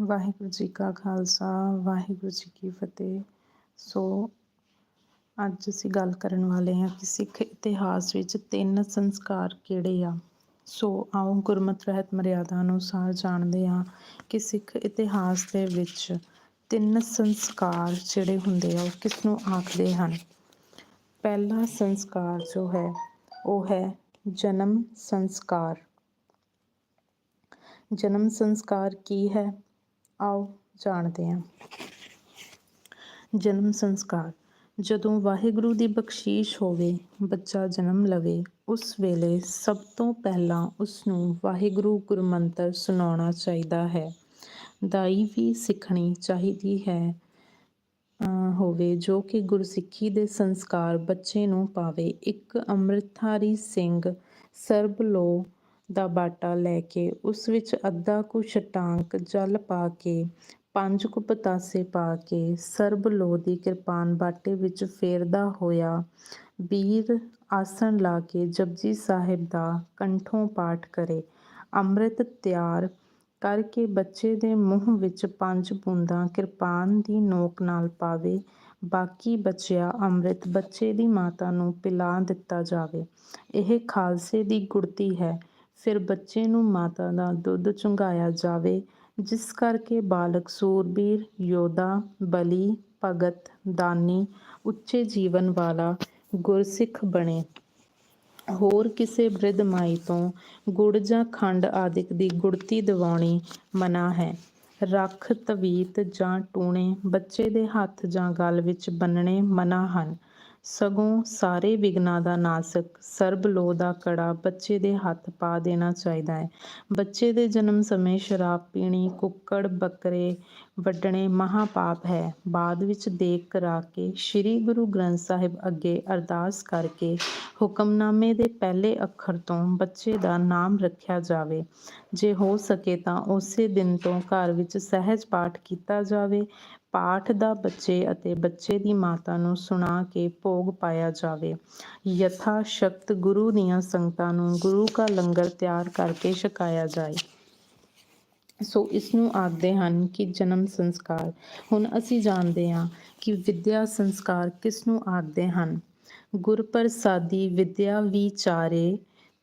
ਵਾਹਿਗੁਰੂ ਜੀ ਕਾ ਖਾਲਸਾ, ਵਾਹਿਗੁਰੂ ਜੀ ਕੀ ਫਤਿਹ। ਸੋ ਅੱਜ ਅਸੀਂ ਗੱਲ ਕਰਨ ਵਾਲੇ ਹਾਂ ਕਿ ਸਿੱਖ ਇਤਿਹਾਸ ਵਿੱਚ ਤਿੰਨ ਸੰਸਕਾਰ ਕਿਹੜੇ ਆ। ਸੋ ਆਓ ਗੁਰਮਤਿ, ਰਹਿਤ, ਮਰਿਆਦਾ ਅਨੁਸਾਰ ਜਾਣਦੇ ਹਾਂ ਕਿ ਸਿੱਖ ਇਤਿਹਾਸ ਦੇ ਵਿੱਚ ਤਿੰਨ ਸੰਸਕਾਰ ਜਿਹੜੇ ਹੁੰਦੇ ਆ, ਉਹ ਕਿਸ ਨੂੰ ਆਖਦੇ ਹਨ? ਪਹਿਲਾ ਸੰਸਕਾਰ ਜੋ ਹੈ, ਉਹ ਹੈ ਜਨਮ ਸੰਸਕਾਰ। ਜਨਮ ਸੰਸਕਾਰ ਕੀ ਹੈ? ਆਓ ਜਾਣਦੇ ਹਾਂ। ਜਨਮ ਸੰਸਕਾਰ। ਜਦੋਂ ਵਾਹਿਗੁਰੂ ਦੀ ਬਖਸ਼ੀਸ਼ ਹੋਵੇ, ਬੱਚਾ ਜਨਮ ਲਵੇ, ਉਸ ਵੇਲੇ ਸਭ ਤੋਂ ਪਹਿਲਾਂ ਉਸ ਨੂੰ ਵਾਹਿਗੁਰੂ ਗੁਰਮੰਤਰ ਸੁਣਾਉਣਾ ਚਾਹੀਦਾ ਹੈ। ਦਾਈ ਵੀ ਸਿੱਖਣੀ ਚਾਹੀਦੀ ਹੈ ਹੋਵੇ, ਜੋ ਕਿ ਗੁਰਸਿੱਖੀ ਦੇ ਸੰਸਕਾਰ ਬੱਚੇ ਨੂੰ ਪਾਵੇ। ਇੱਕ ਅੰਮ੍ਰਿਤਧਾਰੀ ਸਿੰਘ ਸਰਬ ਲੋ ਦਾ ਬਾਟਾ ਲੈ ਕੇ ਉਸ ਵਿੱਚ ਅੱਧਾ ਕੁ ਛਟਾਂਕ ਜਲ ਪਾ ਕੇ, ਪੰਜ ਕੁ ਪਤਾਸੇ ਪਾ ਕੇ ਸਰਬ ਲੋ ਦੀ ਕਿਰਪਾਨ ਬਾਟੇ ਵਿੱਚ ਫੇਰਦਾ ਹੋਇਆ ਬੀਰ ਆਸਣ ਲਾ ਕੇ ਜਪਜੀ ਸਾਹਿਬ ਦਾ ਕੰਠੋਂ ਪਾਠ ਕਰੇ। ਅੰਮ੍ਰਿਤ ਤਿਆਰ ਕਰਕੇ ਬੱਚੇ ਦੇ ਮੂੰਹ ਵਿੱਚ ਪੰਜ ਬੂੰਦਾਂ ਕਿਰਪਾਨ ਦੀ ਨੋਕ ਨਾਲ ਪਾਵੇ, ਬਾਕੀ ਬਚਿਆ ਅੰਮ੍ਰਿਤ ਬੱਚੇ ਦੀ ਮਾਤਾ ਨੂੰ ਪਿਲਾ ਦਿੱਤਾ ਜਾਵੇ। ਇਹ ਖਾਲਸੇ ਦੀ ਗੁੜਤੀ ਹੈ। ਫਿਰ ਬੱਚੇ ਨੂੰ ਮਾਤਾ ਦਾ ਦੁੱਧ ਚੁੰਘਾਇਆ ਜਾਵੇ, ਜਿਸ ਕਰਕੇ ਬਾਲਕ ਸੂਰਬੀਰ, ਯੋਧਾ, ਬਲੀ, ਭਗਤ, ਦਾਨੀ, ਉੱਚੇ ਜੀਵਨ ਵਾਲਾ ਗੁਰਸਿੱਖ ਬਣੇ। ਹੋਰ ਕਿਸੇ ਬ੍ਰਿਧ ਮਾਈ ਤੋਂ ਗੁੜ ਜਾਂ ਖੰਡ ਆਦਿਕ ਦੀ ਗੁੜਤੀ ਦਿਵਾਉਣੀ ਮਨਾ ਹੈ। ਰੱਖ ਤਵੀਤ ਜਾਂ ਟੂਣੇ ਬੱਚੇ ਦੇ ਹੱਥ ਜਾਂ ਗਲ ਵਿੱਚ ਬੰਨਣੇ ਮਨਾ ਹਨ। ਸਗੋਂ ਸਾਰੇ ਵਿਗਨਾ ਦਾ ਨਾਸਕ, ਸਰਬ ਲੋ ਦਾ ਕੜਾ ਬੱਚੇ ਦੇ ਹੱਥ ਪਾ ਦੇਣਾ ਚਾਹੀਦਾ ਹੈ। ਬੱਚੇ ਦੇ ਜਨਮ ਸਮੇਂ ਸ਼ਰਾਬ ਪੀਣੀ, ਕੁੱਕੜ, ਬੱਕਰੇ ਵੱਢਣੇ ਮਹਾ ਪਾਪ ਹੈ। ਬਾਅਦ ਵਿੱਚ ਦੇਖ ਕਰਾ ਕੇ ਸ੍ਰੀ ਗੁਰੂ ਗ੍ਰੰਥ ਸਾਹਿਬ ਅੱਗੇ ਅਰਦਾਸ ਕਰਕੇ ਹੁਕਮਨਾਮੇ ਦੇ ਪਹਿਲੇ ਅੱਖਰ ਤੋਂ ਬੱਚੇ ਦਾ ਨਾਮ ਰੱਖਿਆ ਜਾਵੇ। ਜੇ ਹੋ ਸਕੇ ਤਾਂ ਉਸੇ ਦਿਨ ਤੋਂ ਘਰ ਵਿੱਚ ਸਹਿਜ ਪਾਠ ਕੀਤਾ ਜਾਵੇ। ਪਾਠ ਦਾ ਬੱਚੇ ਅਤੇ ਬੱਚੇ ਦੀ ਮਾਤਾ ਨੂੰ ਸੁਣਾ ਕੇ ਭੋਗ ਪਾਇਆ ਜਾਵੇ। ਯਥਾ ਸ਼ਕਤ ਗੁਰੂ ਦੀਆਂ ਸੰਗਤਾਂ ਨੂੰ ਗੁਰੂ ਕਾ ਲੰਗਰ ਤਿਆਰ ਕਰਕੇ ਛਕਾਇਆ ਜਾਏ। ਸੋ ਇਸ ਨੂੰ ਆਖਦੇ ਹਨ ਕਿ ਜਨਮ ਸੰਸਕਾਰ। ਹੁਣ ਅਸੀਂ ਜਾਣਦੇ ਹਾਂ ਕਿ ਵਿਦਿਆ ਸੰਸਕਾਰ ਕਿਸ ਨੂੰ ਆਖਦੇ ਹਨ। ਗੁਰਪ੍ਰਸਾਦੀ ਵਿਦਿਆ ਵਿਚਾਰੇ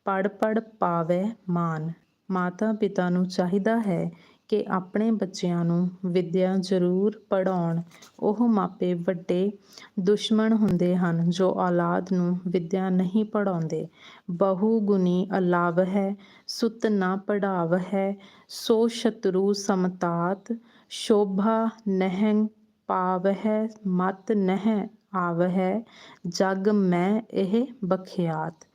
ਪੜ ਪੜ ਪਾਵੇ ਮਾਨ। ਮਾਤਾ ਪਿਤਾ ਨੂੰ ਚਾਹੀਦਾ ਹੈ ਕਿ ਆਪਣੇ ਬੱਚਿਆਂ ਨੂੰ ਵਿੱਦਿਆ ਜ਼ਰੂਰ ਪੜਾਉਣ ਉਹ ਮਾਪੇ ਵੱਡੇ ਦੁਸ਼ਮਣ ਹੁੰਦੇ ਹਨ ਜੋ ਔਲਾਦ ਨੂੰ ਵਿੱਦਿਆ ਨਹੀਂ ਪੜਾਉਂਦੇ ਬਹੁ ਗੁਣੀ ਅਲਾਵ ਹੈ, ਸੁਤ ਨਾ ਪੜਾਵ ਹੈ, ਸੋ ਸ਼ਤਰੂ ਸਮਤਾਤ, ਸ਼ੋਭਾ ਨਹਿੰ ਪਾਵ ਹੈ, ਮਤ ਨਹਿ ਆਵ ਹੈ, ਜਗ ਮੈਂ ਇਹ ਬਖਿਆਤ।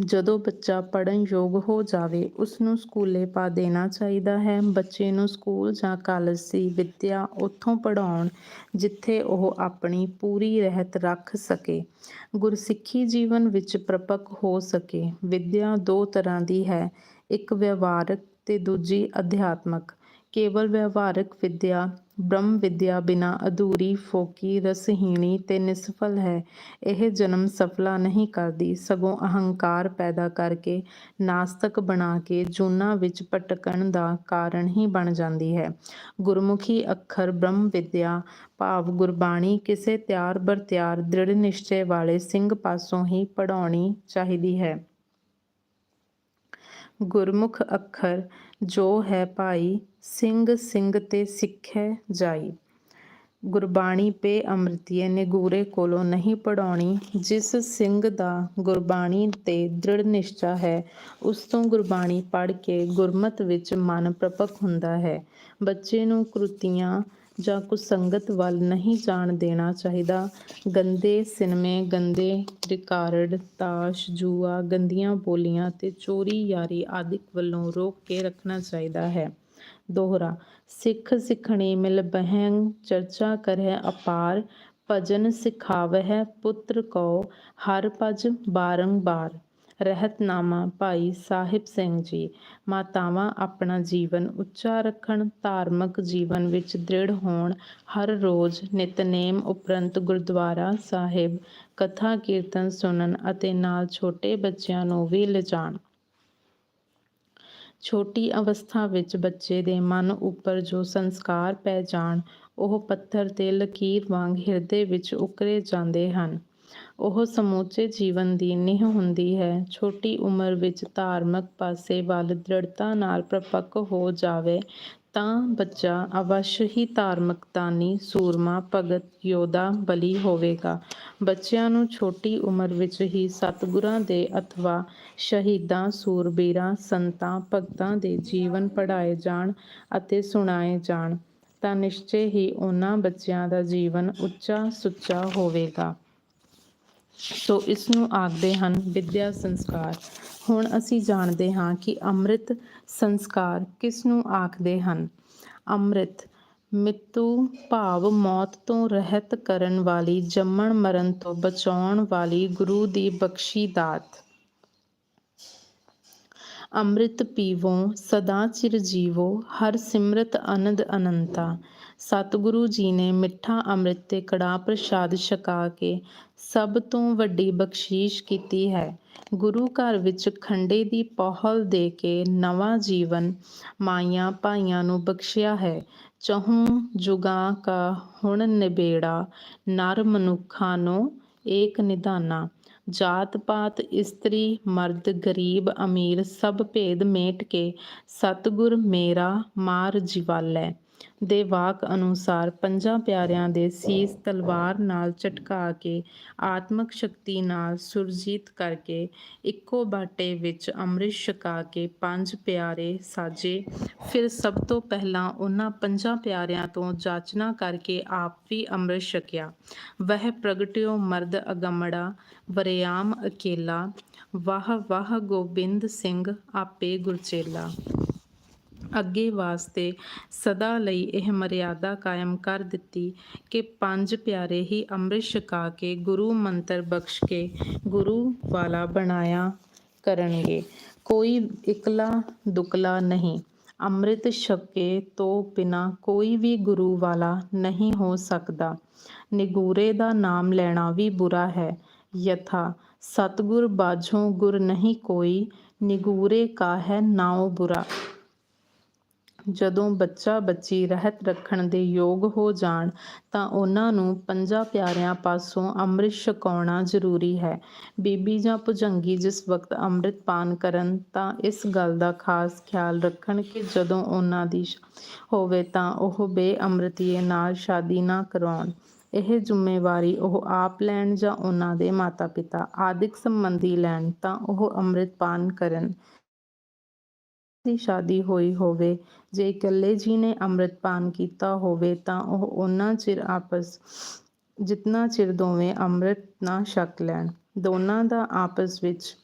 ਜਦੋਂ ਬੱਚਾ ਪੜ੍ਹਨ ਯੋਗ ਹੋ ਜਾਵੇ ਉਸ ਨੂੰ ਸਕੂਲੇ ਪਾ ਦੇਣਾ ਚਾਹੀਦਾ ਹੈ। ਬੱਚੇ ਨੂੰ ਸਕੂਲ ਜਾਂ ਕਾਲਜ ਦੀ ਵਿੱਦਿਆ ਉੱਥੋਂ ਪੜ੍ਹਾਉਣ ਜਿੱਥੇ ਉਹ ਆਪਣੀ ਪੂਰੀ ਰਹਿਤ ਰੱਖ ਸਕੇ। ਗੁਰਸਿੱਖੀ ਜੀਵਨ ਵਿੱਚ ਪ੍ਰਪਕ ਹੋ ਸਕੇ। ਵਿੱਦਿਆ ਦੋ ਤਰ੍ਹਾਂ ਦੀ ਹੈ, ਇੱਕ ਵਿਵਹਾਰਕ ਤੇ ਦੂਜੀ ਅਧਿਆਤਮਕ। ਕੇਵਲ ਵਿਵਹਾਰਕ ਵਿਦਿਆ, ਬ੍ਰਹਮ ਵਿਦਿਆ ਬਿਨਾ ਅਧੂਰੀ, ਫੋਕੀ, ਰਸਹੀਣੀ ਤੇ ਨਿਸਫਲ ਹੈ। ਇਹ ਜਨਮ ਸਫਲਾ ਨਹੀਂ ਕਰਦੀ। ਸਗੋਂ ਅਹੰਕਾਰ ਪੈਦਾ ਕਰਕੇ ਨਾਸਤਕ ਬਣਾ ਕੇ ਜੂਨਾ ਵਿੱਚ ਭਟਕਣ ਦਾ ਕਾਰਨ ਹੀ ਬਣ ਜਾਂਦੀ ਹੈ। ਗੁਰਮੁਖੀ ਅੱਖਰ, ਬ੍ਰਹਮ ਵਿਦਿਆ, ਭਾਵ ਗੁਰਬਾਣੀ ਕਿਸੇ ਤਿਆਰ ਬਰਤਿਆਰ ਦ੍ਰਿੜ ਨਿਸ਼ਚੇ ਵਾਲੇ ਸਿੰਘ ਪਾਸੋਂ ਹੀ ਪੜਾਉਣੀ ਚਾਹੀਦੀ ਹੈ। ਗੁਰਮੁਖ ਅੱਖਰ, ਜੋ ਹੈ ਭਾਈ ਸਿੰਘ ਸਿੰਘ ਤੇ ਸਿੱਖੈ ਜਾਈ। ਗੁਰਬਾਣੀ ਪੇ ਅੰਮ੍ਰਿਤੀਏ ਨੇ ਗੂਰੇ ਕੋਲੋਂ ਨਹੀਂ ਪੜਾਉਣੀ ਜਿਸ ਸਿੰਘ ਦਾ ਗੁਰਬਾਣੀ ਤੇ ਦ੍ਰਿੜ ਨਿਸ਼ਚਾ ਹੈ, ਉਸ ਤੋਂ ਗੁਰਬਾਣੀ ਪੜ੍ਹ ਕੇ ਗੁਰਮਤ ਵਿੱਚ ਮਨ ਪ੍ਰਪਕ ਹੁੰਦਾ ਹੈ। ਬੱਚੇ ਨੂੰ ਕ੍ਰੁਤੀਆਂ ਜਾਂ ਕੁਸੰਗਤ ਵੱਲ ਨਹੀਂ ਜਾਣ ਦੇਣਾ ਚਾਹੀਦਾ। ਗੰਦੇ ਸਿਨਮੇ, ਗੰਦੇ ਰਿਕਾਰਡ, ਤਾਸ਼, ਜੂਆ, ਗੰਦੀਆਂ ਬੋਲੀਆਂ ਤੇ ਚੋਰੀ ਯਾਰੀ ਆਦਿਕ ਵੱਲੋਂ ਰੋਕ ਕੇ ਰੱਖਣਾ ਚਾਹੀਦਾ ਹੈ। ਦੋਹਰਾ। ਸਿੱਖ ਸਿੱਖਣੀ ਮਿਲ ਬਹਿੰ, ਚਰਚਾ ਕਰਹਿ ਅਪਾਰ। ਭਜਨ ਸਿਖਾਵਹਿ ਪੁੱਤਰ ਕੋ ਹਰ ਭਜ ਬਾਰੰਬਾਰ ਰਹਿਤਨਾਮਾ ਭਾਈ ਸਾਹਿਬ ਸਿੰਘ ਜੀ, ਮਾਤਾਵਾਂ ਆਪਣਾ ਜੀਵਨ ਉੱਚਾ ਰੱਖਣ, ਧਾਰਮਿਕ ਜੀਵਨ ਵਿੱਚ ਦ੍ਰਿੜ ਹੋਣ। ਹਰ ਰੋਜ਼ ਨਿਤਨੇਮ ਉਪਰੰਤ ਗੁਰਦੁਆਰਾ ਸਾਹਿਬ, ਕਥਾ ਕੀਰਤਨ ਸੁਣਨ ਅਤੇ ਨਾਲ ਛੋਟੇ ਬੱਚਿਆਂ ਨੂੰ ਵੀ ਲਿਜਾਣ। ਛੋਟੀ ਅਵਸਥਾ ਵਿੱਚ ਬੱਚੇ ਦੇ ਮਨ ਉੱਪਰ ਜੋ ਸੰਸਕਾਰ ਪੈ ਜਾਣ, ਉਹ ਪੱਥਰ ਤੇ ਲਕੀਰ ਵਾਂਗ ਹਿਰਦੇ ਵਿੱਚ ਉਕਰੇ ਜਾਂਦੇ ਹਨ। ਉਹ ਸਮੁੱਚੇ ਜੀਵਨ ਦੀ ਨੀਂਹ ਹੁੰਦੀ ਹੈ। ਛੋਟੀ ਉਮਰ ਵਿੱਚ ਧਾਰਮਿਕ ਪਾਸੇ ਵੱਲ ਦ੍ਰਿੜਤਾ ਨਾਲ ਪ੍ਰਪੱਕ ਹੋ ਜਾਵੇ ਤਾਂ ਬੱਚਾ ਅਵਸ਼ ਹੀ ਧਾਰਮਿਕ ਦਾਨੀ ਸੂਰਮਾ, ਭਗਤ, ਯੋਧਾ, ਬਲੀ ਹੋਵੇਗਾ। ਬੱਚਿਆਂ ਨੂੰ ਛੋਟੀ ਉਮਰ ਵਿੱਚ ਹੀ ਸਤਿਗੁਰਾਂ ਦੇ ਅਥਵਾ ਸ਼ਹੀਦਾਂ, ਸੂਰਬੀਰਾਂ, ਸੰਤਾਂ, ਭਗਤਾਂ ਦੇ ਜੀਵਨ ਪੜ੍ਹਾਏ ਜਾਣ ਅਤੇ ਸੁਣਾਏ ਜਾਣ, ਤਾਂ ਨਿਸ਼ਚੇ ਹੀ ਉਹਨਾਂ ਬੱਚਿਆਂ ਦਾ ਜੀਵਨ ਉੱਚਾ ਸੁੱਚਾ ਹੋਵੇਗਾ। ਸੋ ਇਸ ਨੂੰ ਆਖਦੇ ਹਨ ਵਿਦਿਆ ਸੰਸਕਾਰ। ਹੁਣ ਅਸੀਂ ਜਾਣਦੇ ਹਾਂ ਕਿ ਅੰਮ੍ਰਿਤ ਸੰਸਕਾਰ ਕਿਸ ਨੂੰ ਆਖਦੇ ਹਨ। ਅੰਮ੍ਰਿਤ ਮਿੱਤੂ ਭਾਵ ਮੌਤ ਤੋਂ ਰਹਿਤ ਕਰਨ ਵਾਲੀ, ਜੰਮਣ ਮਰਨ ਤੋਂ ਬਚਾਉਣ ਵਾਲੀ ਗੁਰੂ ਦੀ ਬਖਸ਼ੀ ਦਾਤ। ਅੰਮ੍ਰਿਤ ਪੀਵੋ, ਸਦਾ ਚਿਰ ਜੀਵੋ, ਹਰ ਸਿਮਰਤ ਅਨੰਦ ਅਨੰਤਾ। ਸਤਿਗੁਰੂ ਜੀ ਨੇ ਮਿੱਠਾ ਅੰਮ੍ਰਿਤ ਤੇ ਕੜਾ ਪ੍ਰਸ਼ਾਦ ਛਕਾ ਕੇ ਸਭ ਤੋਂ ਵੱਡੀ ਬਖਸ਼ੀਸ਼ ਕੀਤੀ ਹੈ। ਗੁਰੂ ਘਰ ਵਿੱਚ ਖੰਡੇ ਦੀ ਪਹਲ ਦੇ ਕੇ ਨਵਾਂ ਜੀਵਨ ਮਾਈਆਂ ਭਾਈਆਂ ਨੂੰ ਬਖਸ਼ਿਆ ਹੈ। ਚਹੂ ਜੁਗਾਂ ਕਾ ਹੁਣ ਨਿਬੇੜਾ, ਨਰ ਮਨੁੱਖਾਂ ਨੂੰ ਏਕ ਨਿਧਾਨਾ। ਜਾਤ ਪਾਤ ਇਸਤਰੀ, ਮਰਦ ਗਰੀਬ ਅਮੀਰ ਸਭ ਭੇਦ ਮੇਟ ਕੇ, ਸਤਿਗੁਰ ਮੇਰਾ ਮਾਰ ਜਿਵਾਲੈ। ਦੇ ਵਾਕ ਅਨੁਸਾਰ ਪੰਜਾਂ ਪਿਆਰਿਆਂ ਦੇ ਸੀਸ ਤਲਵਾਰ ਨਾਲ ਝਟਕਾ ਕੇ ਆਤਮਕ ਸ਼ਕਤੀ ਨਾਲ ਸੁਰਜੀਤ ਕਰਕੇ ਇੱਕੋ ਬਾਟੇ ਵਿੱਚ ਅੰਮ੍ਰਿਤ ਛਕਾ ਕੇ ਪੰਜ ਪਿਆਰੇ ਸਾਜੇ। ਫਿਰ ਸਭ ਤੋਂ ਪਹਿਲਾਂ ਉਹਨਾਂ ਪੰਜਾਂ ਪਿਆਰਿਆਂ ਤੋਂ ਜਾਚਨਾ ਕਰਕੇ ਆਪ ਵੀ ਅੰਮ੍ਰਿਤ ਛਕਿਆ। ਵਹ ਪ੍ਰਗਟਿਓ ਮਰਦ ਅਗਮੜਾ, ਵਰਿਆਮ ਅਕੇਲਾ, ਵਾਹ ਵਾਹ ਗੋਬਿੰਦ ਸਿੰਘ ਆਪੇ ਗੁਰਚੇਲਾ। ਅੱਗੇ ਵਾਸਤੇ ਸਦਾ ਲਈ ਇਹ ਮਰਿਆਦਾ ਕਾਇਮ ਕਰ ਦਿੱਤੀ ਕਿ ਪੰਜ ਪਿਆਰੇ ਹੀ ਅੰਮ੍ਰਿਤ ਛਕਾ ਕੇ ਗੁਰੂ ਮੰਤਰ ਬਖਸ਼ ਕੇ ਗੁਰੂ ਵਾਲਾ ਬਣਾਇਆ ਕਰਨਗੇ। ਕੋਈ ਇਕਲਾ ਦੁਕਲਾ ਨਹੀਂ। ਅੰਮ੍ਰਿਤ ਛਕੇ ਤੋਂ ਬਿਨਾ ਕੋਈ ਵੀ ਗੁਰੂ ਵਾਲਾ ਨਹੀਂ ਹੋ ਸਕਦਾ। ਨਿਗੂਰੇ ਦਾ ਨਾਮ ਲੈਣਾ ਵੀ ਬੁਰਾ ਹੈ। ਯਥਾ ਸਤਗੁਰ ਬਾਝੋਂ ਗੁਰ ਨਹੀਂ ਕੋਈ, ਨਿਗੂਰੇ ਕਾ ਹੈ ਨਾਉ ਬੁਰਾ। ਜਦੋਂ ਬੱਚਾ ਬੱਚੀ ਰਹਿਤ ਰੱਖਣ ਦੇ ਯੋਗ ਹੋ ਜਾਣ, ਤਾਂ ਉਹਨਾਂ ਨੂੰ ਪੰਜਾਂ ਪਿਆਰਿਆਂ ਪਾਸੋਂ ਅੰਮ੍ਰਿਤ ਛਕਾਉਣਾ ਜ਼ਰੂਰੀ ਹੈ। ਬੀਬੀ ਜਾਂ ਭੁਜੰਗੀ ਜਿਸ ਵਕਤ ਅੰਮ੍ਰਿਤ ਪਾਨ ਕਰਨ, ਤਾਂ ਇਸ ਗੱਲ ਦਾ ਖਾਸ ਖਿਆਲ ਰੱਖਣ ਕਿ ਜਦੋਂ ਉਹਨਾਂ ਦੀ ਹੋਵੇ, ਤਾਂ ਉਹ ਬੇਅਮ੍ਰਿਤੀਏ ਨਾਲ ਸ਼ਾਦੀ ਨਾ ਕਰਾਉਣ। ਇਹ ਜ਼ਿੰਮੇਵਾਰੀ ਉਹ ਆਪ ਲੈਣ ਜਾਂ ਉਹਨਾਂ ਦੇ ਮਾਤਾ ਪਿਤਾ ਆਦਿਕ ਸੰਬੰਧੀ ਲੈਣ, ਤਾਂ ਉਹ ਅੰਮ੍ਰਿਤਪਾਨ ਕਰਨ। ਦੀ ਸ਼ਾਦੀ ਹੋਈ ਹੋਵੇ, ਜੇ ਇਕੱਲੇ ਜੀ ਨੇ ਅੰਮ੍ਰਿਤਪਾਨ ਕੀਤਾ ਹੋਵੇ, ਤਾਂ ਉਹ ਉਹਨਾਂ ਚਿਰ ਆਪਸ, ਜਿਤਨਾ ਚਿਰ ਦੋਵੇਂ ਅੰਮ੍ਰਿਤ ਨਾ ਛਕ ਲੈਣ। ਦੋਨਾਂ ਦਾ ਆਪਸ ਵਿੱਚ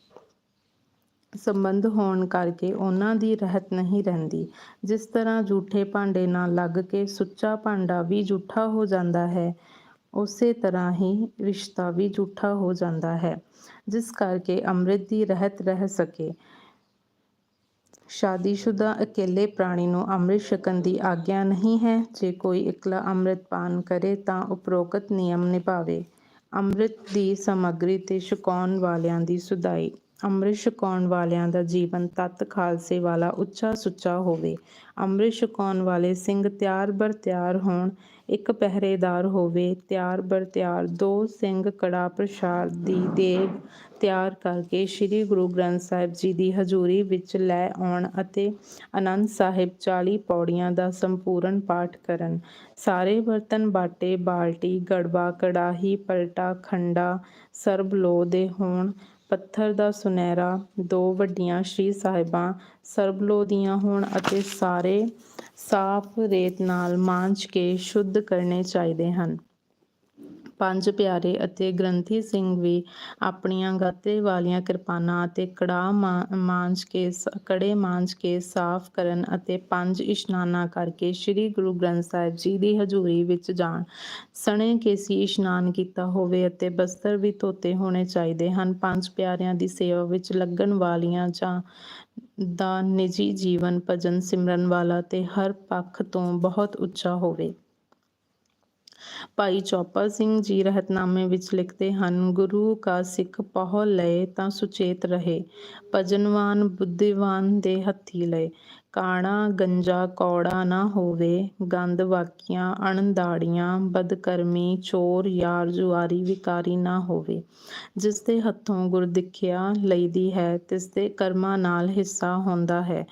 ਸੰਬੰਧ ਹੋਣ ਕਰਕੇ ਉਹਨਾਂ ਦੀ ਰਹਿਤ ਨਹੀਂ ਰਹਿੰਦੀ। ਜਿਸ ਤਰ੍ਹਾਂ ਝੂਠੇ ਭਾਂਡੇ ਨਾਲ ਲੱਗ ਕੇ ਸੁੱਚਾ ਭਾਂਡਾ ਵੀ ਝੂਠਾ ਹੋ ਜਾਂਦਾ ਹੈ, ਉਸੇ ਤਰ੍ਹਾਂ ਹੀ ਰਿਸ਼ਤਾ ਵੀ ਝੂਠਾ ਹੋ ਜਾਂਦਾ ਹੈ, ਜਿਸ ਕਰਕੇ ਅੰਮ੍ਰਿਤ ਦੀ ਰਹਿਤ ਰਹਿ ਸਕੇ। ਸ਼ਾਦੀशुदा ਇਕੱਲੇ ਪ੍ਰਾਣੀ ਨੂੰ ਅੰਮ੍ਰਿਤ ਛਕਣ ਦੀ ਆਗਿਆ ਨਹੀਂ ਹੈ। ਜੇ ਕੋਈ ਇਕਲਾ ਅੰਮ੍ਰਿਤ ਪਾਨ ਕਰੇ ਤਾਂ ਉਪਰੋਕਤ ਨਿਯਮ ਨਿਭਾਵੇ। ਅੰਮ੍ਰਿਤ ਦੀ ਸਮੱਗਰੀ ਤੇ ਛਕਾਉਣ ਵਾਲਿਆਂ ਦੀ ਸੁਧਾਈ। ਅੰਮ੍ਰਿਤ ਛਕਾਉਣ ਵਾਲਿਆਂ ਦਾ ਜੀਵਨ ਤਤ ਖਾਲਸੇ ਵਾਲਾ ਉੱਚਾ ਸੁੱਚਾ ਹੋਵੇ। ਅੰਮ੍ਰਿਤ ਛਕਾਉਣ ਵਾਲੇ ਸਿੰਘ ਤਿਆਰ ਬਰ ਤਿਆਰ ਹੋਣ, ਇੱਕ ਪਹਿਰੇਦਾਰ ਹੋਵੇ। ਤਿਆਰ ਬਰ ਤਿਆਰ, ਦੋ ਸਿੰਘ ਕੜਾ ਪ੍ਰਸ਼ਾਦ ਦੀ ਦੇਗ ਤਿਆਰ ਕਰਕੇ ਸ੍ਰੀ ਗੁਰੂ ਗ੍ਰੰਥ ਸਾਹਿਬ ਜੀ ਦੀ ਹਜ਼ੂਰੀ ਵਿੱਚ ਲੈ ਆਉਣ ਅਤੇ ਆਨੰਦ ਸਾਹਿਬ 40 ਪੌੜੀਆਂ ਦਾ ਸੰਪੂਰਨ ਪਾਠ ਕਰਨ। ਸਾਰੇ ਬਰਤਨ ਬਾਟੇ, ਬਾਲਟੀ ਗੜਵਾ ਕੜਾਹੀ, ਪਲਟਾ, ਖੰਡਾ, ਸਰਬ ਲੋ ਦੇ ਹੋਣ। ਪੱਥਰ ਦਾ ਸੁਨਹਿਰਾ, ਦੋ ਵੱਡੀਆਂ ਸ਼੍ਰੀ ਸਾਹਿਬਾਂ ਸਰਬਲੋ ਦੀਆਂ ਹੋਣ ਅਤੇ ਸਾਰੇ ਸਾਫ਼ ਰੇਤ ਨਾਲ ਮਾਂਜ ਕੇ ਸ਼ੁੱਧ ਕਰਨੇ ਚਾਹੀਦੇ ਹਨ। ਪੰਜ ਪਿਆਰੇ ਅਤੇ ਗ੍ਰੰਥੀ ਸਿੰਘ ਵੀ ਆਪਣੀਆਂ ਗਾਤੇ ਵਾਲੀਆਂ ਕਿਰਪਾਨਾਂ ਅਤੇ ਕੜਾ ਮਾਂਜ ਕੇ ਕੜੇ ਮਾਂਜ ਕੇ ਸਾਫ਼ ਕਰਨ ਅਤੇ ਪੰਜ ਇਸ਼ਨਾਨਾਂ ਕਰਕੇ ਸ੍ਰੀ ਗੁਰੂ ਗ੍ਰੰਥ ਸਾਹਿਬ ਜੀ ਦੀ ਹਜ਼ੂਰੀ ਵਿੱਚ ਜਾਣ। ਸਣੇ ਕੇਸੀ ਇਸ਼ਨਾਨ ਕੀਤਾ ਹੋਵੇ ਅਤੇ ਬਸਤਰ ਵੀ ਧੋਤੇ ਹੋਣੇ ਚਾਹੀਦੇ ਹਨ। ਪੰਜ ਪਿਆਰਿਆਂ ਦੀ ਸੇਵਾ ਵਿੱਚ ਲੱਗਣ ਵਾਲੀਆਂ ਜਾਂ ਦਾ ਨਿੱਜੀ ਜੀਵਨ ਭਜਨ ਸਿਮਰਨ ਵਾਲਾ ਤੇ ਹਰ ਪੱਖ ਤੋਂ ਬਹੁਤ ਉੱਚਾ ਹੋਵੇ। ਭਾਈ ਚੌਪਾ ਸਿੰਘ ਜੀ ਰਹਿਤਨਾਮੇ ਵਿੱਚ ਲਿਖਦੇ ਹਨ, ਗੁਰੂ ਕਾ ਸਿੱਖ ਪਹੁ ਲਏ ਤਾਂ ਸੁਚੇਤ ਰਹੇ, ਭਜਨਵਾਨ ਬੁੱਧੀਵਾਨ ਦੇ ਹੱਥੀ ਲਏ। ਕਾਣਾ, ਗੰਜਾ, ਕੌੜਾ ਨਾ ਹੋਵੇ ਗੰਦ ਵਾਕੀਆਂ, ਅਣਦਾੜੀਆਂ, ਬਦਕਰਮੀ, ਚੋਰ, ਯਾਰ, ਜੁਆਰੀ, ਵਿਕਾਰੀ ਨਾ ਹੋਵੇ। ਜਿਸ ਦੇ ਹੱਥੋਂ ਗੁਰਦਿੱਖਿਆ ਲਈਦੀ ਹੈ, ਤਿਸ ਦੇ ਕਰਮਾਂ ਨਾਲ ਹਿੱਸਾ ਹੁੰਦਾ ਹੈ।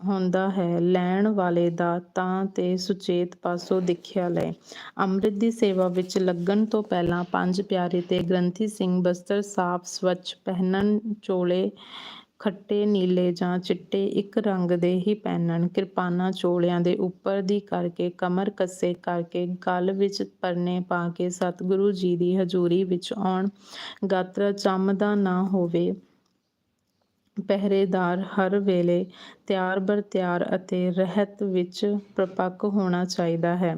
ਹੁੰਦਾ ਹੈ। ਲੈਣ ਵਾਲੇ ਦਾ ਤਾਂ ਤੇ ਸੁਚੇਤ ਪਾਸੋਂ ਦੇਖਿਆ ਲਏ ਅੰਮ੍ਰਿਤ ਦੀ ਸੇਵਾ ਵਿੱਚ ਲੱਗਣ ਤੋਂ ਪਹਿਲਾਂ ਪੰਜ ਪਿਆਰੇ ਤੇ ਗ੍ਰੰਥੀ ਸਿੰਘ ਬਸਤਰ ਸਾਫ਼, ਸਵੱਛ, ਪਹਿਨਣ, ਚੋਲੇ ਖੱਟੇ, ਨੀਲੇ ਜਾਂ ਚਿੱਟੇ ਇੱਕ ਰੰਗ ਦੇ ਹੀ ਪਹਿਨਣ। ਕਿਰਪਾਨਾਂ ਚੋਲਿਆਂ ਦੇ ਉੱਪਰ ਦੀ ਕਰਕੇ, ਕਮਰ ਕੱਸੇ ਕਰਕੇ, ਗਲ ਵਿੱਚ ਪਰਨੇ ਪਾ ਕੇ ਸਤਿਗੁਰੂ ਜੀ ਦੀ ਹਜ਼ੂਰੀ ਵਿੱਚ ਆਉਣ। ਗਾਤਰਾ ਚੰਮਦਾ ਨਾ ਹੋਵੇ। ਪਹਿਰੇਦਾਰ ਹਰ ਵੇਲੇ ਤਿਆਰ ਬਰ ਤਿਆਰ ਅਤੇ ਰਹਿਤ ਵਿੱਚ ਪ੍ਰਪੱਕ ਹੋਣਾ ਚਾਹੀਦਾ ਹੈ।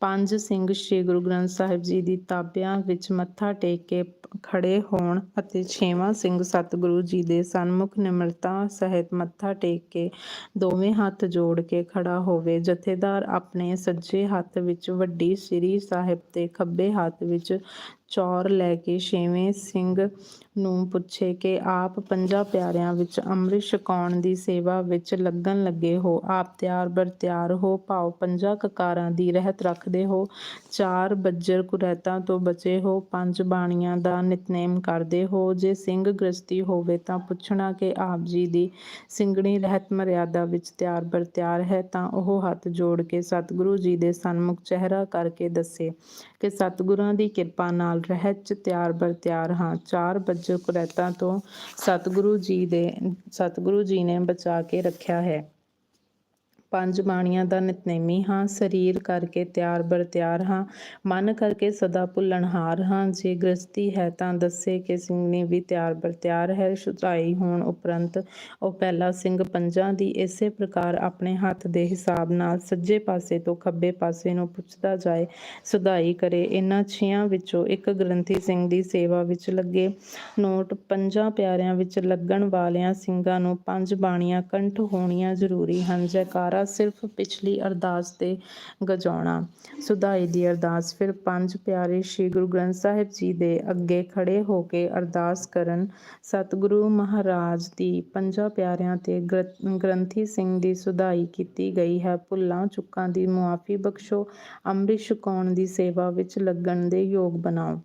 ਪੰਜ ਸਿੰਘ ਸ੍ਰੀ ਗੁਰੂ ਗ੍ਰੰਥ ਸਾਹਿਬ ਜੀ ਦੀ ਤਾਬਿਆਂ ਵਿੱਚ ਮੱਥਾ ਟੇਕ ਕੇ ਖੜੇ ਹੋਣ ਅਤੇ ਛੇਵਾਂ ਸਿੰਘ ਸਤਿਗੁਰੂ ਜੀ ਦੇ ਸਨਮੁਖ ਨਿਮਰਤਾ ਸਹਿਤ ਮੱਥਾ ਟੇਕ ਕੇ ਦੋਵੇਂ ਹੱਥ ਜੋੜ ਕੇ ਖੜਾ ਹੋਵੇ। ਜਥੇਦਾਰ ਆਪਣੇ ਸੱਜੇ ਹੱਥ ਵਿੱਚ ਵੱਡੀ ਸ੍ਰੀ ਸਾਹਿਬ ਤੇ ਖੱਬੇ ਹੱਥ ਵਿੱਚ ਚੌਰ ਲੈ ਕੇ ਛੇਵੇਂ ਸਿੰਘ ਨੂੰ ਪੁੱਛੇ ਕਿ, ਆਪ ਪੰਜਾਂ ਪਿਆਰਿਆਂ ਵਿੱਚ ਅੰਮ੍ਰਿਤ ਛਕਾਉਣ ਦੀ ਸੇਵਾ ਵਿੱਚ ਲੱਗਣ ਲੱਗੇ ਹੋ। ਆਪ ਤਿਆਰ ਬਰ ਤਿਆਰ ਹੋ। ਭਾਵ ਪੰਜਾਂ ਕਕਾਰਾਂ ਦੀ ਰਹਿਤ ਰੱਖਦੇ ਹੋ। ਚਾਰ ਬੱਜਰ ਕੁਰੈਤਾਂ ਤੋਂ ਬਚੇ ਹੋ। ਪੰਜ ਬਾਣੀਆਂ ਦਾ ਨਿਤਨੇਮ ਕਰਦੇ ਹੋ। ਜੇ ਸਿੰਘ ਗ੍ਰਸਤੀ ਹੋਵੇ ਤਾਂ ਪੁੱਛਣਾ ਕਿ ਆਪ ਜੀ ਦੀ ਸਿੰਘਣੀ ਰਹਿਤ ਮਰਿਆਦਾ ਵਿੱਚ ਤਿਆਰ ਬਰ ਤਿਆਰ ਹੈ ਤਾਂ ਉਹ ਹੱਥ ਜੋੜ ਕੇ ਸਤਿਗੁਰੂ ਜੀ ਦੇ ਸਨਮੁਖ ਚਿਹਰਾ ਕਰਕੇ ਦੱਸੇ। ਕਿ ਸਤਿਗੁਰਾਂ ਦੀ ਕਿਰਪਾ ਨਾਲ ਰਹਿਤ 'ਚ ਤਿਆਰ ਬਰ ਤਿਆਰ ਹਾਂ। ਚਾਰ ਬੱਜਰ ਕੁਰੈਤਾਂ ਤੋਂ ਸਤਿਗੁਰੂ ਜੀ ਦੇ, ਸਤਿਗੁਰੂ ਜੀ ਨੇ ਬਚਾ ਕੇ ਰੱਖਿਆ ਹੈ। ਪੰਜ ਬਾਣੀਆਂ ਦਾ ਨਿਤਨੇਮੀ ਹਾਂ, ਸਰੀਰ ਕਰਕੇ ਤਿਆਰ ਬਰ ਤਿਆਰ ਹਾਂ, ਮਨ ਕਰਕੇ ਸਦਾ ਭੁੱਲਣਹਾਰ ਹਾਂ, ਜੇ ਗ੍ਰਸਤੀ ਹੈ ਤਾਂ ਦੱਸੇ ਕਿ ਸਿੰਘਣੀ ਵੀ ਤਿਆਰ ਬਰ ਤਿਆਰ ਹੈ ਸੁਧਾਈ ਹੋਣ ਉਪਰੰਤ ਉਹ ਪਹਿਲਾ ਸਿੰਘ ਪੰਜਾਂ ਦੀ ਇਸੇ ਪ੍ਰਕਾਰ ਆਪਣੇ ਹੱਥ ਦੇ ਹਿਸਾਬ ਨਾਲ ਸੱਜੇ ਪਾਸੇ ਤੋਂ ਖੱਬੇ ਪਾਸੇ ਨੂੰ ਪੁੱਛਦਾ ਜਾਏ, ਸੁਧਾਈ ਕਰੇ। ਇਹਨਾਂ ਛਿਆਂ ਵਿੱਚੋਂ ਇੱਕ ਗ੍ਰੰਥੀ ਸਿੰਘ ਦੀ ਸੇਵਾ ਵਿੱਚ ਲੱਗੇ। ਨੋਟ ਪੰਜਾਂ ਪਿਆਰਿਆਂ ਵਿੱਚ ਲੱਗਣ ਵਾਲਿਆਂ ਸਿੰਘਾਂ ਨੂੰ ਪੰਜ ਬਾਣੀਆਂ ਕੰਠ ਹੋਣੀਆਂ ਜ਼ਰੂਰੀ ਹਨ। ਜੈਕਾਰਾ ਸਿਰਫ ਪਿਛਲੀ ਅਰਦਾਸ ਤੇ ਗਜਾਉਣਾ, ਸੁਧਾਈ ਦੀ ਅਰਦਾਸ। ਫਿਰ ਪੰਜ ਪਿਆਰੇ ਸ੍ਰੀ ਗੁਰੂ ਗ੍ਰੰਥ ਸਾਹਿਬ ਜੀ ਦੇ ਅੱਗੇ ਖੜੇ ਹੋ ਕੇ ਅਰਦਾਸ ਕਰਨ, ਸਤਿਗੁਰੂ ਮਹਾਰਾਜ ਦੀ ਪੰਜਾਂ ਪਿਆਰਿਆਂ ਤੇ ਗ੍ਰੰਥੀ ਸਿੰਘ ਦੀ ਸੁਧਾਈ ਕੀਤੀ ਗਈ ਹੈ। ਭੁੱਲਾਂ ਚੁੱਕਾਂ ਦੀ ਮੁਆਫੀ ਬਖਸ਼ੋ, ਅੰਮ੍ਰਿਤ ਛਕਾਉਣ ਦੀ ਸੇਵਾ ਵਿੱਚ ਲੱਗਣ ਦੇ ਯੋਗ ਬਣਾਓ।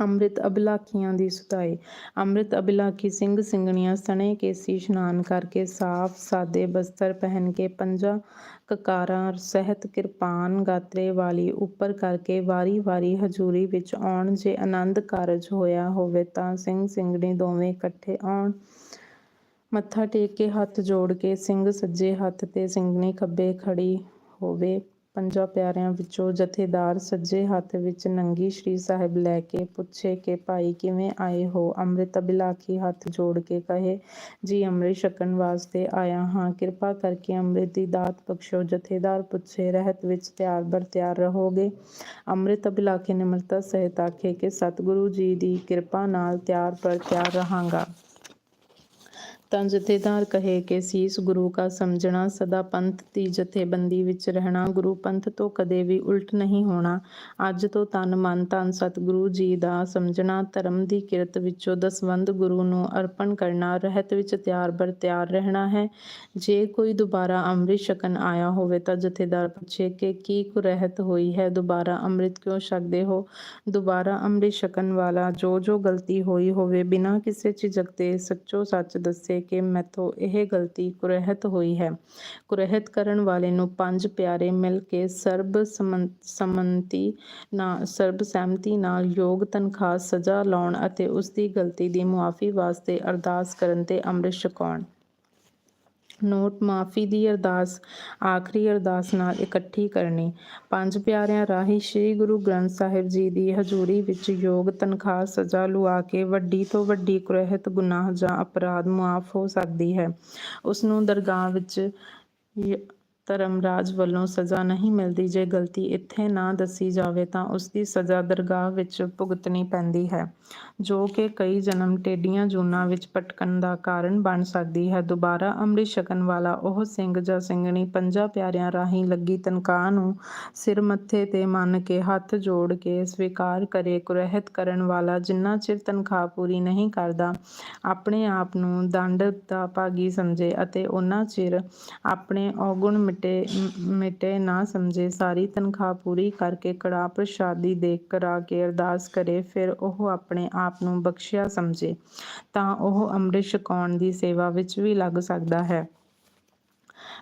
ਅੰਮ੍ਰਿਤ ਅਬਲਾਖੀਆਂ ਦੀ ਸੁਧਾਈ ਅੰਮ੍ਰਿਤ ਅਬਲਾਖੀ ਸਿੰਘ ਸਿੰਘਣੀਆਂ ਸਣੇ ਕੇਸੀ ਇਸ਼ਨਾਨ ਕਰਕੇ ਸਾਫ਼ ਸਾਦੇ ਬਸਤਰ ਪਹਿਨ ਕੇ ਪੰਜਾਂ ਕਕਾਰਾਂ ਸਹਿਤ ਕਿਰਪਾਨ ਗਾਤਰੇ ਵਾਲੀ ਉੱਪਰ ਕਰਕੇ ਵਾਰੀ ਵਾਰੀ ਹਜ਼ੂਰੀ ਵਿੱਚ ਆਉਣ ਜੇ ਆਨੰਦ ਕਾਰਜ ਹੋਇਆ ਹੋਵੇ ਤਾਂ ਸਿੰਘ ਸਿੰਘਣੀ ਦੋਵੇਂ ਇਕੱਠੇ ਆਉਣ। ਮੱਥਾ ਟੇਕ ਕੇ ਹੱਥ ਜੋੜ ਕੇ ਸਿੰਘ ਸੱਜੇ ਹੱਥ ਤੇ ਸਿੰਘਣੀ ਖੱਬੇ ਖੜੀ ਹੋਵੇ। ਪੰਜਾਂ ਪਿਆਰਿਆਂ ਵਿੱਚੋਂ ਜਥੇਦਾਰ ਸੱਜੇ ਹੱਥ ਵਿੱਚ ਨੰਗੀ ਸ੍ਰੀ ਸਾਹਿਬ ਲੈ ਕੇ ਪੁੱਛੇ ਕਿ ਭਾਈ ਕਿਵੇਂ ਆਏ ਹੋ? ਅੰਮ੍ਰਿਤ ਅਬਿਲਾਖੀ ਹੱਥ ਜੋੜ ਕੇ ਕਹੇ, ਜੀ ਅੰਮ੍ਰਿਤ ਛਕਣ ਵਾਸਤੇ ਆਇਆ ਹਾਂ। ਕਿਰਪਾ ਕਰਕੇ ਅੰਮ੍ਰਿਤ ਦੀ ਦਾਤ ਬਖਸ਼ੋ। ਜਥੇਦਾਰ ਪੁੱਛੇ, ਰਹਿਤ ਵਿੱਚ ਤਿਆਰ ਬਰ ਤਿਆਰ ਰਹੋਗੇ? ਅੰਮ੍ਰਿਤ ਅਬਿਲਾਖੀ ਨਿਮਰਤਾ ਸਹਿਤ ਆਖੇ ਕਿ, ਸਤਿਗੁਰੂ ਜੀ ਦੀ ਕਿਰਪਾ ਨਾਲ ਤਿਆਰ ਬਰ ਤਿਆਰ ਰਹਾਂਗਾ। ਤਾਂ ਜਥੇਦਾਰ ਕਹੇ ਕਿ ਸੀਸ ਗੁਰੂ ਕਾ ਸਮਝਣਾ, ਸਦਾ ਪੰਥ ਦੀ ਜਥੇਬੰਦੀ ਵਿੱਚ ਰਹਿਣਾ। ਗੁਰੂ ਪੰਥ ਤੋਂ ਕਦੇ ਵੀ ਉਲਟ ਨਹੀਂ ਹੋਣਾ। ਅੱਜ ਤੋਂ ਤਨ ਮਨ ਧਨ ਸਤਿਗੁਰੂ ਜੀ ਦਾ ਸਮਝਣਾ, ਧਰਮ ਦੀ ਕਿਰਤ ਵਿੱਚੋਂ ਦਸਵੰਧ ਗੁਰੂ ਨੂੰ ਅਰਪਣ ਕਰਨਾ, ਰਹਿਤ ਵਿੱਚ ਤਿਆਰ ਬਰ ਤਿਆਰ ਰਹਿਣਾ ਹੈ। ਜੇ ਕੋਈ ਦੁਬਾਰਾ ਅੰਮ੍ਰਿਤ ਛਕਣ ਆਇਆ ਹੋਵੇ ਤਾਂ ਜਥੇਦਾਰ ਪੁੱਛੇ ਕਿ ਕੀ ਕੁ ਰਹਿਤ ਹੋਈ ਹੈ? ਦੁਬਾਰਾ ਅੰਮ੍ਰਿਤ ਕਿਉਂ ਛਕਦੇ ਹੋ? ਦੁਬਾਰਾ ਅੰਮ੍ਰਿਤ ਛਕਣ ਵਾਲਾ ਜੋ ਜੋ ਗਲਤੀ ਹੋਈ ਹੋਵੇ, ਬਿਨਾਂ ਕਿਸੇ ਝਿਜਕ ਦੇ ਸੱਚੋ ਸੱਚ ਦੱਸੇ ਕਿ ਮੈਥੋਂ ਇਹ ਗਲਤੀ ਕੁਰਹਿਤ ਹੋਈ ਹੈ। ਕੁਰਹਿਤ ਕਰਨ ਵਾਲੇ ਨੂੰ ਪੰਜ ਪਿਆਰੇ ਮਿਲ ਕੇ ਸਰਬ ਸਮੰ- ਨਾਲ, ਸਰਬ ਸਹਿਮਤੀ ਨਾਲ ਯੋਗ, ਤਨਖਾਹ, ਸਜ਼ਾ ਲਾਉਣ ਅਤੇ ਉਸ ਦੀ ਗਲਤੀ ਦੀ ਮੁਆਫੀ ਵਾਸਤੇ ਅਰਦਾਸ ਕਰਨ ਤੇ ਅੰਮ੍ਰਿਤ ਛਕਾਉਣ। ਨੋਟ ਮਾਫੀ ਦੀ ਅਰਦਾਸ, ਆਖਰੀ ਅਰਦਾਸ ਨਾਲ ਇਕੱਠੀ ਕਰਨੀ। ਪੰਜ ਪਿਆਰਿਆਂ ਰਾਹੀਂ ਸ੍ਰੀ ਗੁਰੂ ਗ੍ਰੰਥ ਸਾਹਿਬ ਜੀ ਦੀ ਹਜ਼ੂਰੀ ਵਿੱਚ ਯੋਗ, ਤਨਖਾਹ, ਸਜ਼ਾ ਲੁਆ ਕੇ ਵੱਡੀ ਤੋਂ ਵੱਡੀ ਕੁਰਹਿਤ, ਗੁਨਾਹ ਜਾਂ ਅਪਰਾਧ ਮੁਆਫ ਹੋ ਸਕਦੀ ਹੈ। ਉਸ ਨੂੰ ਦਰਗਾਹ ਵਿੱਚ ਯ- ਧਰਮਰਾਜ ਵੱਲੋਂ ਸਜ਼ਾ ਨਹੀਂ ਮਿਲਦੀ, ਜੇ ਗਲਤੀ ਇੱਥੇ ਨਾ ਦੱਸੀ ਜਾਵੇ ਤਾਂ ਉਸਦੀ ਸਜ਼ਾ ਦਰਗਾਹ ਵਿੱਚ ਭੁਗਤਣੀ ਪੈਂਦੀ ਹੈ, ਜੋ ਕਿ ਕਈ ਜਨਮ ਟੇਢੀਆਂ ਜੂਨਾਂ ਵਿੱਚ ਭਟਕਣ ਦਾ ਕਾਰਨ ਬਣ ਸਕਦੀ ਹੈ। ਦੁਬਾਰਾ ਅੰਮ੍ਰਿਤ ਛਕਣ ਵਾਲਾ ਉਹ ਸਿੰਘ ਜਾਂ ਸਿੰਘਣੀ ਪੰਜਾਂ ਪਿਆਰਿਆਂ ਰਾਹੀਂ ਲੱਗੀ ਤਨਖਾਹ ਨੂੰ ਸਿਰ ਮੱਥੇ ਤੇ ਮੰਨ ਕੇ ਹੱਥ ਜੋੜ ਕੇ ਸਵੀਕਾਰ ਕਰੇ, ਕੁਰਹਿਤ ਕਰਨ ਵਾਲਾ ਜਿੰਨਾ ਚਿਰ ਤਨਖਾਹ ਪੂਰੀ ਨਹੀਂ ਕਰਦਾ, ਆਪਣੇ ਆਪ ਨੂੰ ਦੰਡ ਦਾ ਭਾਗੀ ਸਮਝੇ ਅਤੇ ਉਹਨਾਂ ਚਿਰ ਆਪਣੇ ਔਗੁਣ ਮਿਟੇ ਮਿਟੇ ਨਾ ਸਮਝੇ। ਸਾਰੀ ਤਨਖਾਹ ਪੂਰੀ ਕਰਕੇ ਕੜਾਹ ਪ੍ਰਸ਼ਾਦੀ ਦੇ ਕਰਾ ਕੇ ਅਰਦਾਸ ਕਰੇ, ਫਿਰ ਉਹ ਆਪਣੇ ਆਪ ਨੂੰ ਬਖਸ਼ਿਆ ਸਮਝੇ। ਤਾਂ ਉਹ ਅੰਮ੍ਰਿਤ ਛਕਾਉਣ ਦੀ ਸੇਵਾ ਵਿੱਚ ਵੀ ਲੱਗ ਸਕਦਾ ਹੈ।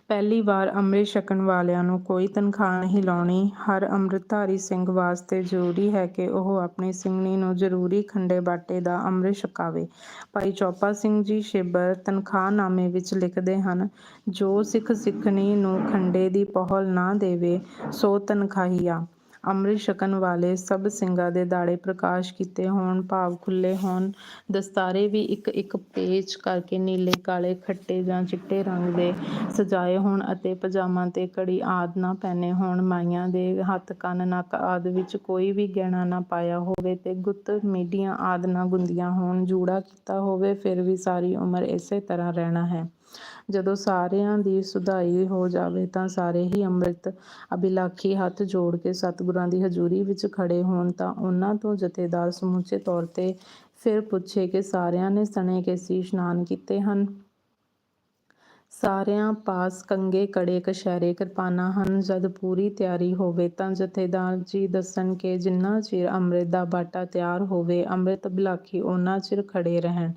ਪਹਿਲੀ ਵਾਰ ਅੰਮ੍ਰਿਤ ਛਕਣ ਵਾਲਿਆਂ ਨੂੰ ਕੋਈ ਤਨਖਾਹ ਨਹੀਂ ਲਾਉਣੀ। ਹਰ ਅੰਮ੍ਰਿਤਧਾਰੀ ਸਿੰਘ ਵਾਸਤੇ ਜ਼ਰੂਰੀ ਹੈ ਕਿ ਉਹ ਆਪਣੀ ਸਿੰਘਣੀ ਨੂੰ ਜ਼ਰੂਰੀ ਖੰਡੇ ਬਾਟੇ ਦਾ ਅੰਮ੍ਰਿਤ ਛਕਾਵੇ। ਭਾਈ ਚੌਪਾ ਸਿੰਘ ਜੀ ਛਿੱਬਰ ਤਨਖਾਹਨਾਮੇ ਵਿੱਚ ਲਿਖਦੇ ਹਨ, ਜੋ ਸਿੱਖ ਸਿੱਖਣੀ ਨੂੰ ਖੰਡੇ ਦੀ ਪਹਲ ਨਾ ਦੇਵੇ, ਸੋ ਤਨਖਾਹੀਆ। ਅੰਮ੍ਰਿਤ ਛਕਣ ਵਾਲੇ ਸਭ ਸਿੰਘਾਂ ਦੇ ਦਾੜੇ ਪ੍ਰਕਾਸ਼ ਕੀਤੇ ਹੋਣ, ਭਾਵ ਖੁੱਲੇ ਹੋਣ। ਦਸਤਾਰੇ ਵੀ ਇੱਕ ਇੱਕ ਪੇਚ ਕਰਕੇ ਨੀਲੇ, ਕਾਲੇ, ਖੱਟੇ ਜਾਂ ਚਿੱਟੇ ਰੰਗ ਦੇ ਸਜਾਏ ਹੋਣ ਅਤੇ ਪਜਾਮਾ ਤੇ ਕੜੀ ਆਦ ਨਾ ਪਹਿਨੇ ਹੋਣ। ਮਾਈਆਂ ਦੇ ਹੱਥ, ਕੰਨ, ਨੱਕ ਆਦ ਵਿੱਚ ਕੋਈ ਵੀ ਗਹਿਣਾ ਨਾ ਪਾਇਆ ਹੋਵੇ ਤੇ ਗੁੱਤ, ਮੀਡੀਆਂ ਆਦ ਨਾ ਗੁੰਦੀਆਂ ਹੋਣ। ਜੂੜਾ ਕੀਤਾ ਹੋਵੇ, ਫਿਰ ਵੀ ਸਾਰੀ ਉਮਰ ਇਸੇ ਤਰ੍ਹਾਂ ਰਹਿਣਾ ਹੈ। ਜਦੋਂ ਸਾਰਿਆਂ ਦੀ ਸੁਧਾਈ ਹੋ ਜਾਵੇ ਤਾਂ ਸਾਰੇ ਹੀ ਅੰਮ੍ਰਿਤ ਅਭਿਲਾਖੀ ਹੱਥ ਜੋੜ ਕੇ ਸਤਿਗੁਰਾਂ ਦੀ ਹਜ਼ੂਰੀ ਵਿੱਚ ਖੜੇ ਹੋਣ ਤਾਂ ਉਹਨਾਂ ਤੋਂ ਜਥੇਦਾਰ ਸਮੁੱਚੇ ਤੌਰ ਤੇ ਫਿਰ ਪੁੱਛੇ ਕਿ ਸਾਰਿਆਂ ਨੇ ਸਣੇ ਕੇਸੀ ਇਸ਼ਨਾਨ ਕੀਤੇ ਹਨ। ਸਾਰਿਆਂ ਪਾਸ ਕੰਗੇ ਕੜੇ, ਕਛਹਿਰੇ, ਕਿਰਪਾਨਾਂ ਹਨ। ਜਦ ਪੂਰੀ ਤਿਆਰੀ ਹੋਵੇ ਤਾਂ ਜਥੇਦਾਰ ਜੀ ਦੱਸਣ ਕਿ ਜਿੰਨਾ ਚਿਰ ਅੰਮ੍ਰਿਤ ਦਾ ਬਾਟਾ ਤਿਆਰ ਹੋਵੇ, ਅੰਮ੍ਰਿਤ ਬਿਲਾਖੀ ਉਹਨਾਂ ਚਿਰ ਖੜੇ ਰਹਿਣ।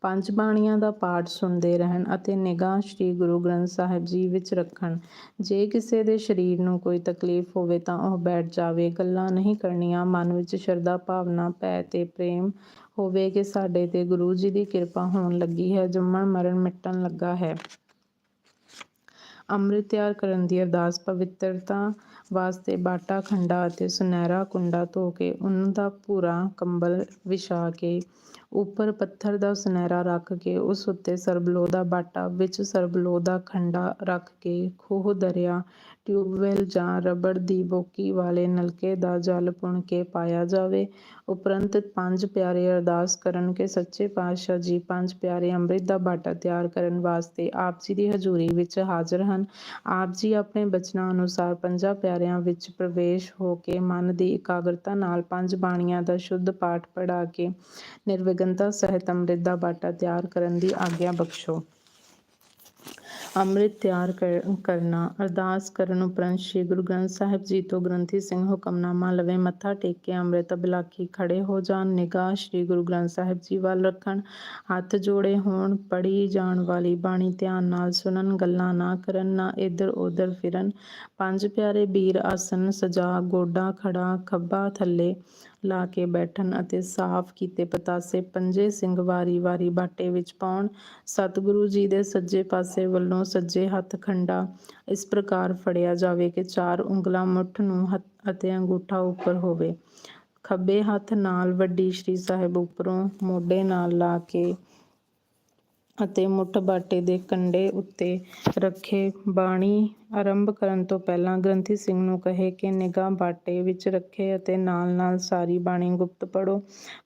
ਪੰਜ ਬਾਣੀਆਂ ਦਾ ਪਾਠ ਸੁਣਦੇ ਰਹਿਣ ਅਤੇ ਨਿਗਾਹ ਸ੍ਰੀ ਗੁਰੂ ਗ੍ਰੰਥ ਸਾਹਿਬ ਜੀ ਵਿੱਚ ਰੱਖਣ। ਜੇ ਕਿਸੇ ਦੇ ਸਰੀਰ ਨੂੰ ਕੋਈ ਤਕਲੀਫ ਹੋਵੇ ਤਾਂ ਉਹ ਬੈਠ ਜਾਵੇ। ਗੱਲਾਂ ਨਹੀਂ ਕਰਨੀਆਂ, ਮਨ ਵਿੱਚ ਸ਼ਰਧਾ ਭਾਵਨਾ, ਭੈ ਤੇ ਪ੍ਰੇਮ ਹੋਵੇ ਕਿ ਸਾਡੇ ਤੇ ਗੁਰੂ ਜੀ ਦੀ ਕਿਰਪਾ ਹੋਣ ਲੱਗੀ ਹੈ। ਜੰਮਣ ਮਰਨ ਮਿਟਣ ਲੱਗਾ ਹੈ। ਅੰਮ੍ਰਿਤ ਤਿਆਰ ਕਰਨ ਦੀ ਅਰਦਾਸ ਪਵਿੱਤਰਤਾ ਵਾਸਤੇ ਬਾਟਾ ਖੰਡਾ ਅਤੇ ਸੁਨਹਿਰਾ ਕੁੰਡਾ ਧੋ ਕੇ ਉਹਨਾਂ ਦਾ ਪੂਰਾ ਕੰਬਲ ਵਿਛਾ ਕੇ ਉੱਪਰ ਪੱਥਰ ਦਾ ਸੁਨਹਿਰਾ ਰੱਖ ਕੇ ਉਸ ਉੱਤੇ ਸਰਬਲੋ ਦਾ ਬਾਟਾ ਵਿੱਚ ਸਰਬਲੋ ਦਾ ਖੰਡਾ ਰੱਖ ਕੇ ਖੂਹ ਦਰਿਆ ਟਿਊਬਵੈੱਲ ਜਾਂ ਰਬੜ ਦੀ ਬੋਕੀ ਵਾਲੇ ਨਲਕੇ ਦਾ ਜਲ ਪੁਣ ਕੇ ਪਾਇਆ ਜਾਵੇ। ਉਪਰੰਤ ਪੰਜ ਪਿਆਰੇ ਅਰਦਾਸ ਕਰਨ ਕਿ ਸੱਚੇ ਪਾਤਸ਼ਾਹ ਜੀ ਪੰਜ ਪਿਆਰੇ ਅੰਮ੍ਰਿਤ ਦਾ ਬਾਟਾ ਤਿਆਰ ਕਰਨ ਵਾਸਤੇ ਆਪ ਜੀ ਦੀ ਹਜ਼ੂਰੀ ਵਿੱਚ ਹਾਜ਼ਰ ਹਨ। ਆਪ ਜੀ ਆਪਣੇ ਬਚਨਾਂ ਅਨੁਸਾਰ ਪੰਜਾਂ ਪਿਆਰਿਆਂ ਵਿੱਚ ਪ੍ਰਵੇਸ਼ ਹੋ ਕੇ ਮਨ ਦੀ ਇਕਾਗਰਤਾ ਨਾਲ ਪੰਜ ਬਾਣੀਆਂ ਦਾ ਸ਼ੁੱਧ ਪਾਠ ਪੜ੍ਹਾ ਕੇ ਨਿਰਵਿਘਨਤਾ ਸਹਿਤ ਅੰਮ੍ਰਿਤ ਦਾ ਬਾਟਾ ਤਿਆਰ ਕਰਨ ਦੀ ਆਗਿਆ ਬਖਸ਼ੋ। ਅੰਮ੍ਰਿਤ ਤਿਆਰ ਕਰਨਾ, ਅਰਦਾਸ ਕਰਨ ਉਪਰੰਤ ਸ੍ਰੀ ਗੁਰੂ ਗ੍ਰੰਥ ਸਾਹਿਬ ਜੀ ਤੋਂ ਗ੍ਰੰਥੀ ਸਿੰਘ ਹੁਕਮਨਾਮਾ ਲਵੇ, ਮੱਥਾ ਟੇਕ ਕੇ ਅੰਮ੍ਰਿਤ ਬਿਲਾਖੀ ਖੜੇ ਹੋ ਜਾਣ, ਨਿਗਾਹ ਸ੍ਰੀ ਗੁਰੂ ਗ੍ਰੰਥ ਸਾਹਿਬ ਜੀ ਵੱਲ ਰੱਖਣ, ਹੱਥ ਜੋੜੇ ਹੋਣ ਪੜੀ ਜਾਣ ਵਾਲੀ ਬਾਣੀ ਧਿਆਨ ਨਾਲ ਸੁਣਨ, ਗੱਲਾਂ ਨਾ ਕਰਨ, ਨਾ ਇੱਧਰ ਉੱਧਰ ਫਿਰਨ। ਪੰਜ ਪਿਆਰੇ ਬੀਰ ਆਸਨ, ਸਜਾ, ਗੋਡਾ ਖੜਾ ਖੱਬਾ ਥੱਲੇ ਲਾ ਕੇ ਬੈਠਣ ਅਤੇ ਸਾਫ਼ ਕੀਤੇ ਪਤਾਸੇ ਪੰਜੇ ਸਿੰਘ ਵਾਰੀ ਵਾਰੀ ਬਾਟੇ ਵਿੱਚ ਪਾਉਣ, ਸਤਿਗੁਰੂ ਜੀ ਦੇ ਸੱਜੇ ਪਾਸੇ ਵੱਲੋਂ ਸੱਜੇ ਹੱਥ ਖੰਡਾ, ਇਸ ਪ੍ਰਕਾਰ ਫੜਿਆ ਜਾਵੇ ਕਿ ਚਾਰ ਉਂਗਲਾਂ ਮੁੱਠ ਨੂੰ ਅਤੇ ਅੰਗੂਠਾ ਉੱਪਰ ਹੋਵੇ। ਖੱਬੇ ਹੱਥ ਨਾਲ ਵੱਡੀ ਸ਼੍ਰੀ ਸਾਹਿਬ ਉੱਪਰੋਂ ਮੋਢੇ ਨਾਲ ਲਾ ਕੇ ਅਤੇ ਮੁੱਠ ਬਾਟੇ ਦੇ ਕੰਢੇ ਉੱਤੇ ਰੱਖੇ ਬਾਣੀ ਆਰੰਭ ਕਰਨ ਤੋਂ ਪਹਿਲਾਂ ਗ੍ਰੰਥੀ ਸਿੰਘ ਨੂੰ ਕਹੇ ਕਿ ਨਿਗਾਹ ਬਾਟੇ ਵਿੱਚ ਰੱਖੇ ਅਤੇ ਨਾਲ-ਨਾਲ ਸਾਰੀ ਬਾਣੀ ਗੁਪਤ ਪੜੋ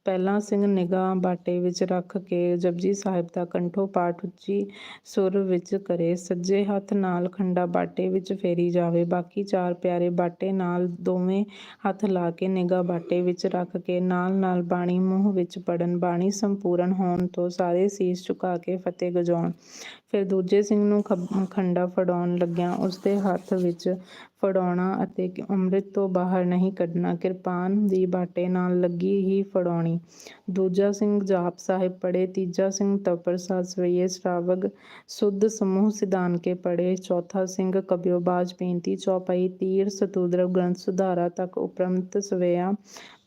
ਪਹਿਲਾਂ ਸਿੰਘ ਨਿਗਾਹ ਬਾਟੇ ਵਿੱਚ ਰੱਖ ਕੇ ਜਪਜੀ ਸਾਹਿਬ ਦਾ ਕੰਠੋ ਪਾਠ ਉੱਚੀ ਸੁਰ ਵਿੱਚ ਕਰੇ, ਸੱਜੇ ਹੱਥ ਨਾਲ ਖੰਡਾ ਬਾਟੇ ਵਿੱਚ ਫੇਰੀ ਜਾਵੇ, ਬਾਕੀ ਚਾਰ ਪਿਆਰੇ ਬਾਟੇ ਨਾਲ ਦੋਵੇਂ ਹੱਥ ਲਾ ਕੇ ਨਿਗਾਹ ਬਾਟੇ ਵਿੱਚ ਰੱਖ ਕੇ ਨਾਲ-ਨਾਲ ਬਾਣੀ ਮੂੰਹ ਵਿੱਚ ਪੜਨ ਬਾਣੀ ਸੰਪੂਰਨ ਹੋਣ ਤੋਂ ਸਾਰੇ ਸੀਸ ਝੁਕਾ ਕੇ ਫਤਿਹ ਗਜਾਉਣ ਫਿਰ ਦੂਜੇ ਸਿੰਘ ਨੂੰ ਖੰਡਾ ਫੜਾਉਣ ਲੱਗਿਆ ਉਸਦੇ ਹੱਥ ਵਿੱਚ ਫੜਾਉਣਾ ਅਤੇ ਅੰਮ੍ਰਿਤ ਤੋਂ ਬਾਹਰ ਨਹੀਂ ਕੱਢਣਾ। ਕਿਰਪਾਨ ਦੀ ਬਾਟੇ ਨਾਲ ਲੱਗੀ ਹੀ ਫੜਾਉਣੀ। ਦੂਜਾ ਸਿੰਘ ਜਾਪ ਸਾਹਿਬ ਪੜੇ ਤੀਜਾ ਸਿੰਘ ਤਪਰਸਾਦ ਸਵਈਏ ਸ਼ਰਾਵਗ ਸੁੱਧ ਸਮੂਹ ਸਿਧਾਨ ਕੇ ਪੜੇ ਚੌਥਾ ਸਿੰਘ ਕਬਿਓਬਾਜ ਬੇਨਤੀ ਚੌਪਈ ਤੀਰ ਸਤੂਦਰ ਗ੍ਰੰਥ ਸੁਧਾਰਾ ਤੱਕ ਉਪਰੰਤ ਸਵਿਆ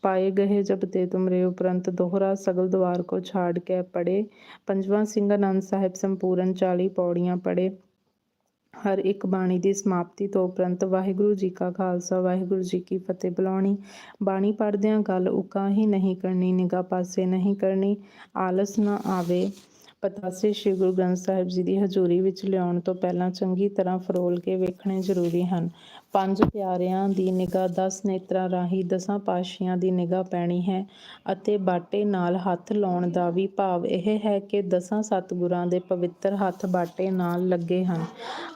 ਪਾਏ ਗਏ। ਜਬ ਤੇ ਤੁਮਰੇ ਉਪਰੰਤ ਦੋਹਰਾ ਸਗਲ ਦਵਾਰ ਕੋ ਛਾੜ ਕੇ ਪੜੇ ਪੰਜਵਾਂ ਸਿੰਘ ਆਨੰਦ ਸਾਹਿਬ ਸੰਪੂਰਨ 40 ਪੌੜੀਆਂ ਪੜੇ ਹਰ ਇੱਕ ਬਾਣੀ ਦੀ ਸਮਾਪਤੀ ਤੋਂ ਉਪਰੰਤ ਵਾਹਿਗੁਰੂ ਜੀ ਕਾ ਖਾਲਸਾ, ਵਾਹਿਗੁਰੂ ਜੀ ਕੀ ਫਤਿਹ। ਬੁਲਾਉਣੀ, ਬਾਣੀ ਪੜ੍ਹਦਿਆਂ ਗੱਲ ਉਕਾ ਹੀ ਨਹੀਂ ਕਰਨੀ, ਨਿਗਾਹ ਪਾਸੇ ਨਹੀਂ ਕਰਨੀ, ਆਲਸ ਨਾ ਆਵੇ। ਪਤਾਸੇ ਸ੍ਰੀ ਗੁਰੂ ਗ੍ਰੰਥ ਸਾਹਿਬ ਜੀ ਦੀ ਹਜ਼ੂਰੀ ਵਿੱਚ ਲਿਆਉਣ ਤੋਂ ਪਹਿਲਾਂ ਚੰਗੀ ਤਰ੍ਹਾਂ ਫਰੋਲ ਕੇ ਵੇਖਣੇ ਜ਼ਰੂਰੀ ਹਨ। ਪੰਜ ਪਿਆਰਿਆਂ ਦੀ ਨਿਗਾਹ ਦਸ ਨੇਤਰਾਂ ਰਾਹੀਂ ਦਸਾਂ ਪਾਸ਼ੀਆਂ ਦੀ ਨਿਗਾਹ ਪੈਣੀ ਹੈ ਅਤੇ ਬਾਟੇ ਨਾਲ ਹੱਥ ਲਾਉਣ ਦਾ ਵੀ ਭਾਵ ਇਹ ਹੈ ਕਿ ਦਸਾਂ ਸਤਿਗੁਰਾਂ ਦੇ ਪਵਿੱਤਰ ਹੱਥ ਬਾਟੇ ਨਾਲ ਲੱਗੇ ਹਨ।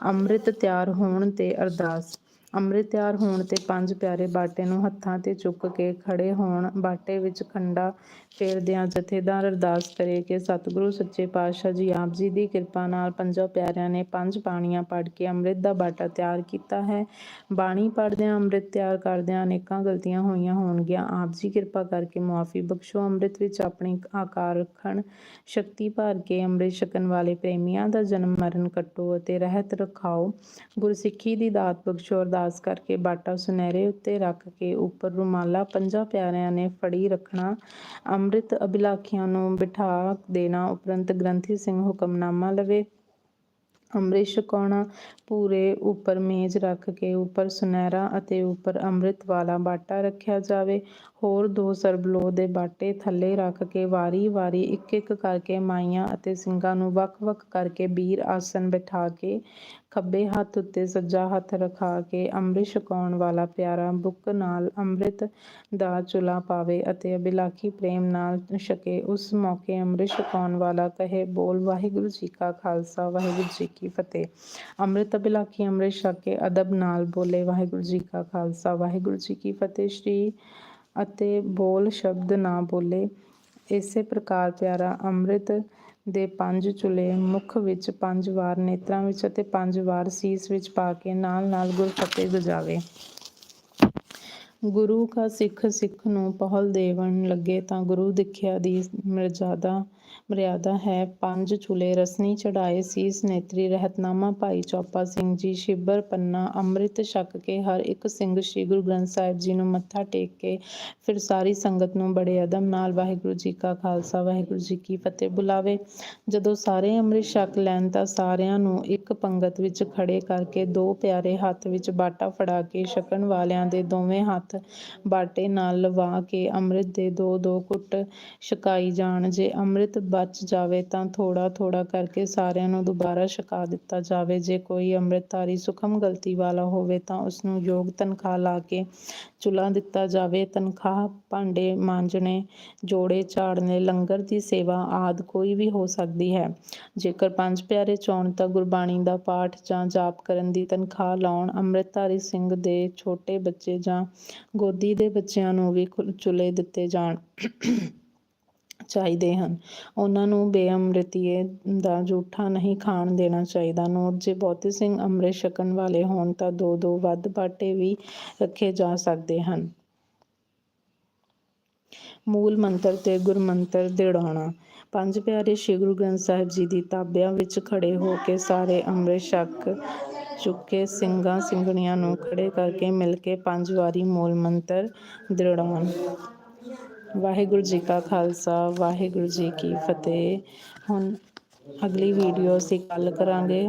ਅੰਮ੍ਰਿਤ ਤਿਆਰ ਹੋਣ ਤੇ ਅਰਦਾਸ ਅੰਮ੍ਰਿਤ ਤਿਆਰ ਹੋਣ ਤੇ ਪੰਜ ਪਿਆਰੇ ਬਾਟੇ ਨੂੰ ਹੱਥਾਂ ਤੇ ਚੁੱਕ ਕੇ ਖੜੇ ਹੋਣ, ਬਾਟੇ ਵਿੱਚ ਖੰਡਾ ਫੇਰਦਿਆਂ ਜਥੇਦਾਰ ਅਰਦਾਸ ਕਰੇ ਕਿ ਸਤਿਗੁਰੂ ਸੱਚੇ ਪਾਤਸ਼ਾਹ ਜੀ ਆਪ ਜੀ ਦੀ ਕਿਰਪਾ ਨਾਲ ਪੰਜਾਂ ਪਿਆਰਿਆਂ ਨੇ ਪੰਜ ਬਾਣੀਆਂ ਪੜ੍ਹ ਕੇ ਅੰਮ੍ਰਿਤ ਦਾ ਬਾਟਾ ਤਿਆਰ ਕੀਤਾ ਹੈ। ਬਾਣੀ ਪੜ੍ਹਦਿਆਂ, ਅੰਮ੍ਰਿਤ ਤਿਆਰ ਕਰਦਿਆਂ ਅਨੇਕਾਂ ਗਲਤੀਆਂ ਹੋਈਆਂ ਹੋਣਗੀਆਂ। ਆਪ ਜੀ ਕਿਰਪਾ ਕਰਕੇ ਮੁਆਫੀ ਬਖਸ਼ੋ। ਅੰਮ੍ਰਿਤ ਵਿੱਚ ਆਪਣੀ ਆਕਾਰ ਰੱਖਣ, ਸ਼ਕਤੀ ਭਰ ਕੇ ਅੰਮ੍ਰਿਤ ਛਕਣ ਵਾਲੇ ਪ੍ਰੇਮੀਆਂ ਦਾ ਜਨਮ ਮਰਨ ਕੱਟੋ ਅਤੇ ਰਹਿਤ ਰਖਾਓ। ਗੁਰਸਿੱਖੀ ਦੀ ਦਾਤ ਬਖਸ਼ੋ। ਅਰਦਾਸ ਕਰਕੇ ਬਾਟਾ ਸੁਨਹਿਰੇ ਉੱਤੇ ਰੱਖ ਕੇ ਉੱਪਰ ਰੁਮਾਲਾ ਪੰਜਾਂ ਪਿਆਰਿਆਂ ਨੇ ਫੜੀ ਰੱਖਣਾ, ਅੰਮ੍ਰਿਤ ਅਭਿਲਾਖੀਆਂ ਨੂੰ ਬਿਠਾ ਦੇਣਾ ਉਪਰੰਤ ਗ੍ਰੰਥੀ ਸਿੰਘ ਹੁਕਮਨਾਮਾ ਲਵੇ। ਅੰਮ੍ਰਿਤ ਛਕਾਉਣਾ, ਪੂਰੇ ਉੱਪਰ ਮੇਜ਼ ਰੱਖ ਕੇ ਉੱਪਰ ਸੁਨਹਿਰਾ ਅਤੇ ਉੱਪਰ ਅੰਮ੍ਰਿਤ ਵਾਲਾ ਬਾਟਾ ਰੱਖਿਆ ਜਾਵੇ। ਹੋਰ ਦੋ ਸਰਬਲੋ ਦੇ ਬਾਟੇ ਥੱਲੇ ਰੱਖ ਕੇ ਵਾਰੀ ਵਾਰੀ ਇੱਕ ਇੱਕ ਕਰਕੇ ਮਾਈਆਂ ਅਤੇ ਸਿੰਘਾਂ ਨੂੰ ਵੱਖ ਵੱਖ ਕਰਕੇ ਬੀਰ ਆਸਨ ਬਿਠਾ ਕੇ ਖੱਬੇ ਹੱਥ ਉੱਤੇ ਸੱਜਾ ਹੱਥ ਰਖਾ ਕੇ ਅੰਮ੍ਰਿਤ ਛਕਾਉਣ ਵਾਲਾ ਪਿਆਰਾ ਬੁੱਕ ਨਾਲ ਅੰਮ੍ਰਿਤ ਦਾ ਚੁਲਾ ਪਾਵੇ ਅਤੇ ਅਭਿਲਾਖੀ ਪ੍ਰੇਮ ਨਾਲ ਛਕੇ, ਉਸ ਮੌਕੇ ਅੰਮ੍ਰਿਤ ਛਕਾਉਣ ਵਾਲਾ ਕਹੇ, ਬੋਲ, ਵਾਹਿਗੁਰੂ ਜੀ ਕਾ ਖਾਲਸਾ, ਵਾਹਿਗੁਰੂ ਜੀ ਕੀ ਫਤਿਹ। ਅੰਮ੍ਰਿਤ ਅਭਿਲਾਖੀ ਅੰਮ੍ਰਿਤ ਛਕ ਕੇ ਅਦਬ ਨਾਲ ਬੋਲੇ, ਵਾਹਿਗੁਰੂ ਜੀ ਕਾ ਖਾਲਸਾ, ਵਾਹਿਗੁਰੂ ਜੀ ਕੀ ਫਤਿਹ। ਸ਼੍ਰੀ ਅਤੇ ਬੋਲ ਸ਼ਬਦ ਨਾ ਬੋਲੇ, ਇਸੇ ਪ੍ਰਕਾਰ ਪਿਆਰਾ ਅੰਮ੍ਰਿਤ ਦੇ ਪੰਜ ਚੁਲੇ ਮੁਖ ਵਿੱਚ ਪੰਜ ਵਾਰ ਨੇਤਰਾਂ ਵਿੱਚ ਅਤੇ ਪੰਜ ਵਾਰ ਸੀਸ ਵਿੱਚ ਪਾ ਕੇ ਨਾਲ ਨਾਲ ਗੁਰਫਤਿਹ ਗਜਾਵੇ। ਗੁਰੂ ਕਾ ਸਿੱਖ ਸਿੱਖ ਨੂੰ ਪਹਲ ਦੇਵਣ ਲੱਗੇ ਤਾਂ ਗੁਰੂ ਦਿਖਿਆ ਦੀ ਮਰਜ਼ਾਦਾ ਮਰਿਆਦਾ ਹੈ। ਪੰਜ ਚੁਲੇ ਰਸਨੀ ਚੜਾਏ ਸੀਸ ਨੇਤਰੀ ਰਹਿਤਨਾਮਾ ਭਾਈ ਚੌਪਾ ਸਿੰਘ ਜੀ ਸ਼ਿਬਰ ਪੰਨਾ ਅੰਮ੍ਰਿਤ ਛਕ ਕੇ ਹਰ ਇੱਕ ਸਿੰਘ ਸ੍ਰੀ ਗੁਰੂ ਗ੍ਰੰਥ ਸਾਹਿਬ ਜੀ ਨੂੰ ਮੱਥਾ ਟੇਕ ਕੇ ਫਿਰ ਸਾਰੀ ਸੰਗਤ ਨੂੰ ਬੜੇ ਅਦਮ ਨਾਲ ਵਾਹਿਗੁਰੂ ਜੀ ਕਾ ਖਾਲਸਾ, ਵਾਹਿਗੁਰੂ ਜੀ ਕੀ ਫਤਿਹ ਬੁਲਾਵੇ। ਜਦੋਂ ਸਾਰੇ ਅੰਮ੍ਰਿਤ ਛਕ ਲੈਣ ਤਾਂ ਸਾਰਿਆਂ ਨੂੰ ਇੱਕ ਪੰਗਤ ਵਿੱਚ ਖੜੇ ਕਰਕੇ ਦੋ ਪਿਆਰੇ ਹੱਥ ਵਿੱਚ ਬਾਟਾ ਫੜਾ ਕੇ ਛਕਣ ਵਾਲਿਆਂ ਦੇ ਦੋਵੇਂ ਹੱਥ ਬਾਟੇ ਨਾਲ ਲਵਾ ਕੇ ਅੰਮ੍ਰਿਤ ਦੇ ਦੋ ਦੋ ਘੁੱਟ ਛਕਾਈ ਜਾਣ। ਜੇ ਅੰਮ੍ਰਿਤ ਬਚ ਜਾਵੇ ਤਾਂ ਥੋੜਾ ਥੋੜਾ ਕਰਕੇ ਸਾਰਿਆਂ ਨੂੰ ਦੁਬਾਰਾ ਛਕਾ ਦਿੱਤਾ ਜਾਵੇ। ਜੇ ਕੋਈ ਅੰਮ੍ਰਿਤਧਾਰੀ ਸੁਖਮ ਗਲਤੀ ਵਾਲਾ ਹੋਵੇ ਤਾਂ ਉਸ ਨੂੰ ਯੋਗ ਤਨਖਾਹ ਲਾ ਕੇ ਚੁਲਾ ਦਿੱਤਾ ਜਾਵੇ। ਤਨਖਾਹ, ਭਾਂਡੇ, ਮਾਂਜਣੇ, ਜੋੜੇ, ਝਾੜਨੇ, ਲੰਗਰ ਦੀ ਸੇਵਾ ਆਦ ਕੋਈ ਵੀ ਹੋ ਸਕਦੀ ਹੈ। ਜੇਕਰ ਪੰਜ ਪਿਆਰੇ ਚੋਣ ਤਾਂ ਗੁਰਬਾਣੀ ਦਾ ਪਾਠ ਜਾਂ ਜਾਪ ਕਰਨ ਦੀ ਤਨਖਾਹ ਲਾਉਣ, ਅੰਮ੍ਰਿਤਧਾਰੀ ਸਿੰਘ ਦੇ ਛੋਟੇ ਬੱਚੇ ਜਾਂ ਗੋਦੀ ਦੇ ਬੱਚਿਆਂ ਨੂੰ ਵੀ ਚੁਲੇ ਦਿੱਤੇ ਜਾਣ। ਚਾਹੀਦੇ ਹਨ। ਉਹਨਾਂ ਨੂੰ ਬੇਅਮ੍ਰਿਤੀਏ ਦਾ ਜੂਠਾ ਨਹੀਂ ਖਾਣ ਦੇਣਾ ਚਾਹੀਦਾ। ਨੋਟ ਜੇ ਬਹੁਤੇ ਸਿੰਘ ਅੰਮ੍ਰਿਤ ਛਕਣ ਵਾਲੇ ਹੋਣ ਤਾਂ ਦੋ ਦੋ ਵੱਧ ਬਾਟੇ ਵੀ ਰੱਖੇ ਜਾ ਸਕਦੇ ਹਨ। ਮੂਲ ਮੰਤਰ ਤੇ ਗੁਰਮੰਤਰ ਦਿੜਾਉਣਾ। ਪੰਜ ਪਿਆਰੇ ਸ੍ਰੀ ਗੁਰੂ ਗ੍ਰੰਥ ਸਾਹਿਬ ਜੀ ਦੀ ਤਾਬਿਆਂ ਵਿੱਚ ਖੜੇ ਹੋ ਕੇ ਸਾਰੇ ਅੰਮ੍ਰਿਤ ਛਕ ਚੁੱਕੇ ਸਿੰਘਾਂ ਸਿੰਘਣੀਆਂ ਨੂੰ ਖੜੇ ਕਰਕੇ ਮਿਲ ਕੇ ਪੰਜ ਵਾਰੀ ਮੂਲ ਮੰਤਰ ਦਿੜਾਉਣ। ਵਾਹਿਗੁਰੂ ਜੀ ਕਾ ਖਾਲਸਾ ਵਾਹਿਗੁਰੂ ਜੀ ਕੀ ਫਤਿਹ। ਹੁਣ ਅਗਲੀ ਵੀਡੀਓ ਅਸੀਂ ਕੱਲ ਕਰਾਂਗੇ।